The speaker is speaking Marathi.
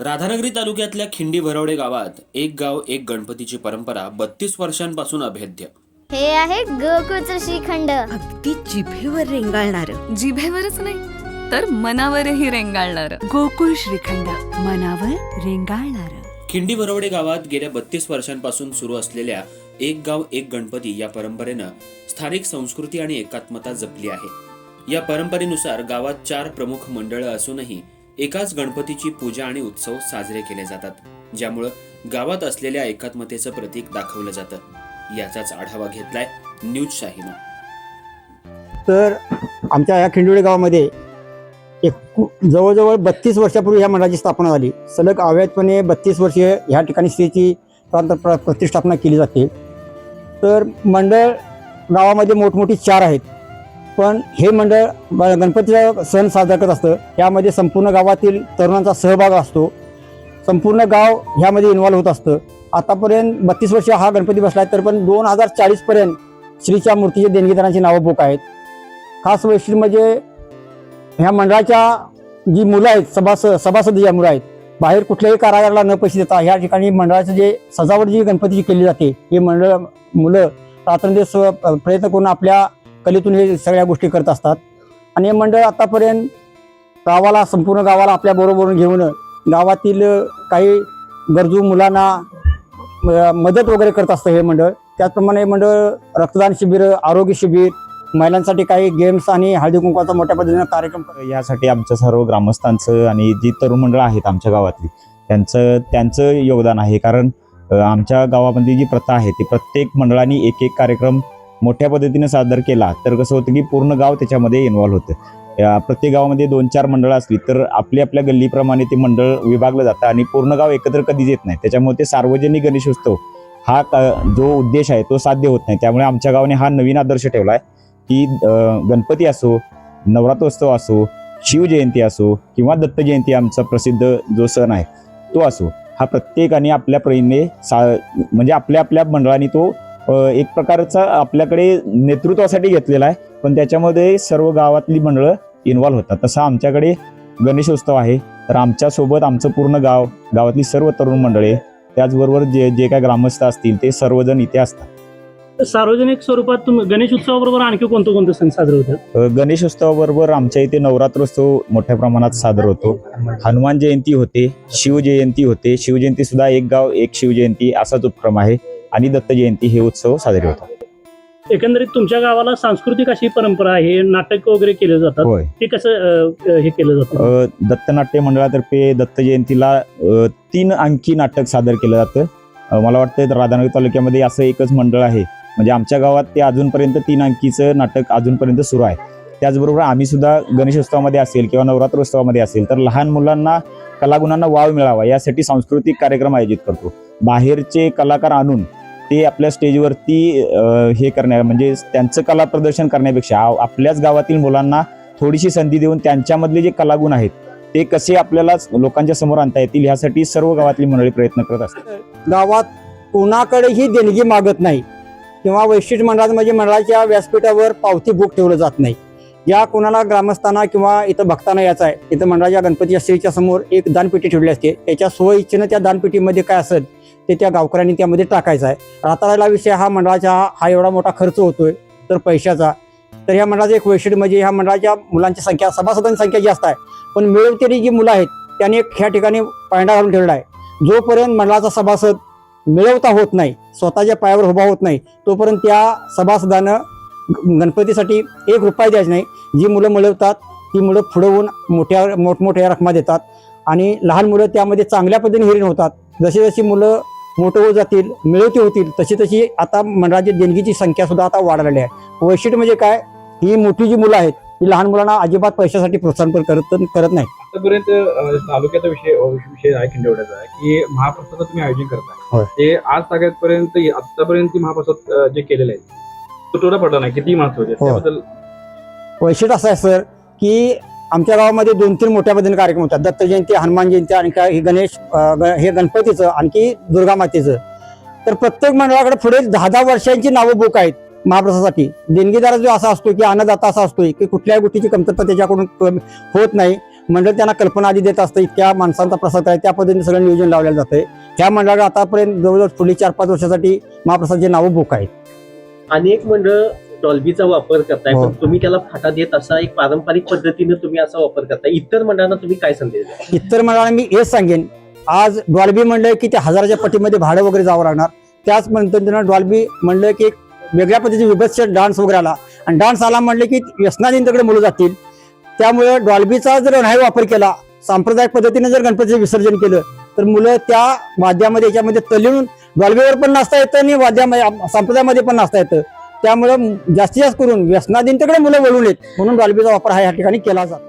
राधानगरी तालुक्यातल्या खिंडी भरवडे गावात एक गाव एक गणपतीची परंपरा बत्तीस वर्षांपासून अभेद्य. हे आहे गोकुळचं श्रीखंड. अगदी जिभेवर रेंगाळणार. जिभेवरच नाही तर मनावरही रेंगाळणार. गोकुळ श्रीखंड मनावर रेंगाळणार. खिंडी भरवडे गावात गेल्या बत्तीस वर्षांपासून सुरू असलेल्या एक गाव एक गणपती या परंपरेनं स्थानिक संस्कृती आणि एकात्मता जपली आहे. या परंपरेनुसार गावात चार प्रमुख मंडळं असूनही एकाच गणपतीची पूजा आणि उत्सव साजरे केले जातात ज्यामुळं गावात असलेल्या एकात्मतेचं प्रतीक दाखवलं जातं. याचाच आढावा घेतलाय न्यूज शाहीनं. तर आमच्या या खिंडोळी गावामध्ये एक जवळजवळ बत्तीस वर्षापूर्वी ह्या मंडळाची स्थापना झाली. सलग अवैधपणे बत्तीस वर्षे ह्या ठिकाणी स्त्रीची प्रांत प्र प्रतिष्ठापना केली जाते. तर मंडळ गावामध्ये मोठमोठी चार आहेत. पण हे मंडळ ब- गणपतीचा सण साजरा करत असतं. यामध्ये संपूर्ण गावातील तरुणांचा सहभाग असतो. संपूर्ण गाव ह्यामध्ये इन्व्हॉल्व्ह होत असतं. आतापर्यंत बत्तीस वर्ष हा गणपती बसला आहे तर पण दोन हजार चाळीसपर्यंत श्रीच्या मूर्तीचे देणगीदारांची नावं बुक आहेत. खास वैशिष्ट्य म्हणजे ह्या मंडळाच्या जी मुलं आहेत सभास सभासद ज्या मुलं आहेत बाहेर कुठल्याही कारागाराला न पैसे देता ह्या ठिकाणी मंडळाचं जे सजावट जी गणपतीची केली जाते हे मंडळ मुलं रात्रंदिवस प्रयत्न करून आपल्या कलेतून हे सगळ्या गोष्टी करत असतात. आणि हे मंडळ आतापर्यंत गावाला संपूर्ण गावाला आपल्या बरोबर घेऊन गावातील काही गरजू मुलांना मदत वगैरे करत असतं हे मंडळ. त्याचप्रमाणे हे मंडळ रक्तदान शिबिर आरोग्य शिबिर महिलांसाठी काही गेम्स आणि हळदी कुंकवाचा मोठ्या पद्धतीने कार्यक्रम यासाठी आमच्या सर्व ग्रामस्थांचं आणि जी तरुण मंडळ आहेत आमच्या गावातली त्यांचं त्यांचं योगदान आहे. कारण आमच्या गावामध्ये जी प्रथा आहे ती प्रत्येक मंडळाने एक एक कार्यक्रम मोठ्या पद्धतीने सादर केला तर कसं होतं की पूर्ण गाव त्याच्यामध्ये इन्व्हॉल्व्ह होतं. प्रत्येक गावामध्ये दोन चार मंडळं असली तर आपल्या आपल्या गल्लीप्रमाणे ते मंडळ विभागलं जातं आणि पूर्ण गाव एकत्र कधीच येत नाही. त्याच्यामुळे ते सार्वजनिक गणेशोत्सव हा जो उद्देश आहे तो साध्य होत नाही. त्यामुळे आमच्या गावाने हा नवीन आदर्श ठेवला आहे की गणपती असो नवरात्रोत्सव असो शिवजयंती असो किंवा दत्त जयंती आमचा प्रसिद्ध जो सण आहे तो असो. हा प्रत्येकाने आपल्या परीने सा म्हणजे आपल्या आपल्या मंडळाने तो एक प्रकारचा आपल्याकडे नेतृत्वासाठी घेतलेला आहे पण त्याच्यामध्ये सर्व गावातली मंडळं इन्व्हॉल्व्ह होतात. तसं आमच्याकडे गणेशोत्सव आहे तर आमच्यासोबत आमचं पूर्ण गाव गावातली सर्व तरुण मंडळे त्याचबरोबर जे जे काय ग्रामस्थ असतील ते सर्वजण इथे असतात. सार्वजनिक स्वरूपात तुम्ही गणेश उत्सवाबरोबर आणखी कोणते कोणते सण साजरे होतात? अ, गणेशोत्सवाबरोबर आमच्या इथे नवरात्रोत्सव मोठ्या प्रमाणात साजरा होतो. हनुमान जयंती होते शिवजयंती होते. शिवजयंती सुद्धा एक गाव एक शिवजयंती असाच उपक्रम आहे. आणि दत्त जयंती हे उत्सव साजरे होतात. एकंदरीत तुमच्या गावाला सांस्कृतिक अशी परंपरा आहे नाटक वगैरे केले जातात होय. ते कसं अं, हे केलं जातं? अ, दत्तनाट्य मंडळातर्फे दत्त जयंतीला अ, तीन अंकी नाटक सादर केलं जातं. अ, मला वाटतं राधानगरी तालुक्यामध्ये असं एकच मंडळ आहे. म्हणजे आमच्या गावात ते अजूनपर्यंत तीन अंकीचं नाटक अजूनपर्यंत सुरू आहे. त्याचबरोबर आम्ही सुद्धा गणेशोत्सवामध्ये असेल किंवा नवरात्रोत्सवामध्ये असेल तर लहान मुलांना कलागुणांना वाव मिळावा यासाठी सांस्कृतिक कार्यक्रम आयोजित करतो. बाहेरचे कलाकार आणून ते आपल्या स्टेजवरती हे करण्या म्हणजे त्यांचं कला प्रदर्शन करण्यापेक्षा आपल्याच गावातील मुलांना थोडीशी संधी देऊन त्यांच्यामधले जे कलागुण आहेत ते कसे आपल्याला लोकांच्या समोर आणता येतील ह्यासाठी सर्व गावातली मंडळी प्रयत्न करत असतात. गावात कोणाकडेही देणगी मागत नाही किंवा वैशिष्ट्य मंडळात म्हणजे मंडळाच्या व्यासपीठावर पावती बुक ठेवलं जात नाही. या कोणाला ग्रामस्थांना किंवा इथं भक्तांना याचा आहे इथं मंडळाच्या गणपती श्रीच्या समोर एक दानपेटी ठेवली असते त्याच्या स्वइच्छेनं त्या दानपेटीमध्ये काय असेल ते त्या गावकऱ्यांनी त्यामध्ये टाकायचं आहे. राहता विषय हा मंडळाचा हा- एवढा मोठा खर्च होतोय तर पैशाचा. तर ह्या मंडळाचं एक वैशिष्ट्य म्हणजे ह्या मंडळाच्या मुलांची संख्या सभासदांची संख्या जास्त आहे. पण मिळवतेली जी मुलं आहेत त्यांनी एक ह्या ठिकाणी पायंडा घालून ठेवला आहे. जोपर्यंत मंडळाचा सभासद मिळवता होत नाही स्वतःच्या पायावर उभा होत नाही तोपर्यंत त्या सभासदानं ग- गणपतीसाठी एक रुपया द्यायचा नाही. जी मुलं मिळवतात ती मुलं पुढे होऊन मोठ्या मोठमोठ्या रकमा देतात. आणि लहान मुलं त्यामध्ये चांगल्या पद्धतीने हिरण होतात. जशी जशी मुलं मोठं होत जातील मिळवती होतील तशी तशी आता मंडळाची देणगीची संख्या सुद्धा आता वाढलेली आहे वैशिष्ट्य म्हणजे काय ही मोठी जी मुलं आहेत ही लहान मुलांना अजिबात पैशासाठी प्रोत्साहन पण करत करत नाही आतापर्यंत तालुक्याचा विषय विषय आहे खिंडवड्याचा की महाप्रसादाचं तुम्ही आयोजन. करताय ते आज तागतपर्यंत आतापर्यंत महाप्रसाद जे केलेले आहे तुटवडा पडला नाही किती होय. त्याबद्दल वैशिष्ट्य असं आहे सर की आमच्या गावामध्ये दोन तीन मोठ्या पद्धतीने कार्यक्रम होतात. दत्त जयंती हनुमान जयंती आणि काय हे गणेश ग- हे गणपतीचं आणखी दुर्गा मातेचं. तर प्रत्येक मंडळाकडे पुढे दहा दहा वर्षांची नावं बुक आहेत महाप्रसादासाठी. देणगीदार जो असा असतो की अन्नदाता असा असतो की कुठल्याही गोष्टीची कमतरता त्याच्याकडून होत नाही. मंडळ त्यांना कल्पना आधी देत असतं इतक्या माणसांचा प्रसाद आहे त्या पद्धतीने सगळं नियोजन लावलेलं जातंय. ह्या मंडळाला आतापर्यंत जवळजवळ पुढील चार पाच वर्षासाठी महाप्रसादची नावं बुक आहेत. अनेक मंडळ डॉल्बीचा वापर करताय हो. पण तुम्ही त्याला फाटा देत असा एक पारंपरिक पद्धतीने तुम्ही असा वापर करताय. इतर मंडळांना तुम्ही काय संदेश? इतर मंडळांना मी हेच सांगेन. आज डॉल्बी म्हणलं की ते हजाराच्या पटीमध्ये भाडं वगैरे जावं लागणार. त्याच पद्धतीनं डॉल्बी म्हणलं की एक वेगळ्या पद्धतीचे विभत्स डान्स वगैरे आला. आणि डान्स आला म्हणलं की व्यसनाधीनतेकडे मुलं जातील. त्यामुळे डॉल्बीचा जर नाही वापर केला सांप्रदायिक पद्धतीने जर गणपतीचं विसर्जन केलं तर मुलं त्या वाद्यामध्ये याच्यामध्ये तल्लीन डॉल्बीवर पण नाचता येतं आणि वाद्यामध्ये संप्रदायामध्ये पण नाचता येतं. त्यामुळं जास्तीत जास्त करून व्यसनाधीनतेकडे मुलं वळून येत. म्हणून डॉल्बीचा वापर हा या ठिकाणी केला जातो.